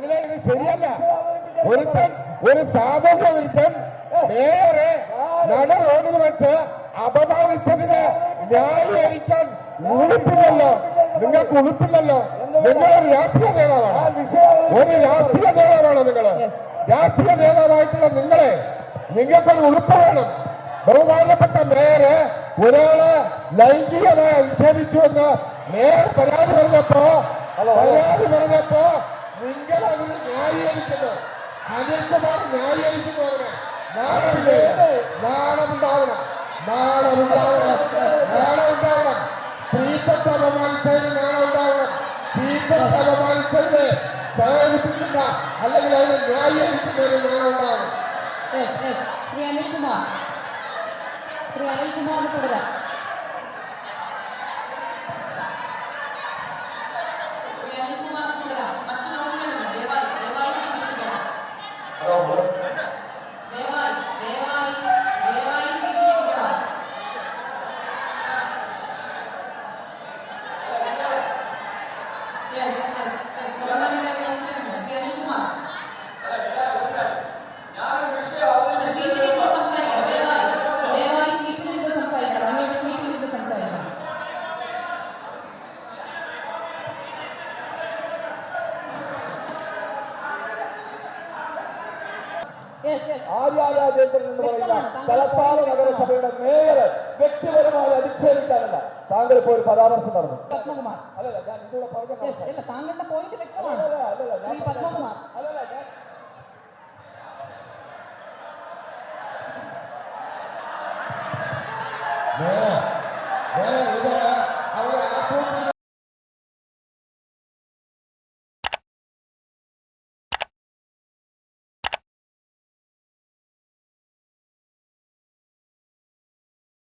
അഖില ഇത് ശരിയല്ല. ഒരുത്തൻ ഒരു സാമൂഹ്യ ഒരുത്തൻ മേയറെ നട റോഡിൽ വെച്ച് അപമാനിച്ചതിന് ന്യായീകരിക്കാൻ ഉളുപ്പില്ലല്ലോ. നിങ്ങൾക്ക് ഉളുപ്പില്ലല്ലോ. നിങ്ങളൊരു രാഷ്ട്രീയ നേതാവാണ്. ഒരു രാഷ്ട്രീയ നേതാവാണോ നിങ്ങൾ രാഷ്ട്രീയ നേതാവായിട്ടുള്ള നിങ്ങളെ നിങ്ങൾക്കൊരു ഉളുപ്പ് വേണം. ബഹുമാനപ്പെട്ട മേയറ് ഒരാൾ ലൈംഗികമായി അധിക്ഷേപിച്ചു എന്ന് മേയർ പരാതി പറഞ്ഞപ്പോ പരാതി പറഞ്ഞപ്പോ നിങ്ങൾ അതിന് ന്യായീകരിക്കുന്നു. അനിൽകുമാർ ന്യായീകരിക്കുന്നു അവരെ നാളെ നാളമുണ്ടാവണം നാളമുണ്ടാവണം നാളമുണ്ടാവണം സ്ത്രീത്വത്തെ അപമാനിച്ചതിന് നാളമുണ്ടാവണം സ്ത്രീത്വത്തെ അപമാനിച്ചതിന് സഹകരിപ്പിക്കുന്ന അല്ലെങ്കിൽ അതിനെ ന്യായീകരിക്കുന്നതിന് yes. ശ്രീ അനിൽകുമാർ. ശ്രീ അനിൽകുമാർ തുടരാം തലപ്പാല നഗരസഭയുടെ മേയർ വ്യക്തിപരമായി അധിക്ഷേപിക്കാനല്ല താങ്കൾ ഇപ്പോൾ ഒരു പരാമർശം നടന്നു അല്ലല്ല ഞാൻ നിങ്ങളെ പറഞ്ഞു അല്ലല്ല ഞാൻ വേറെ വേറെ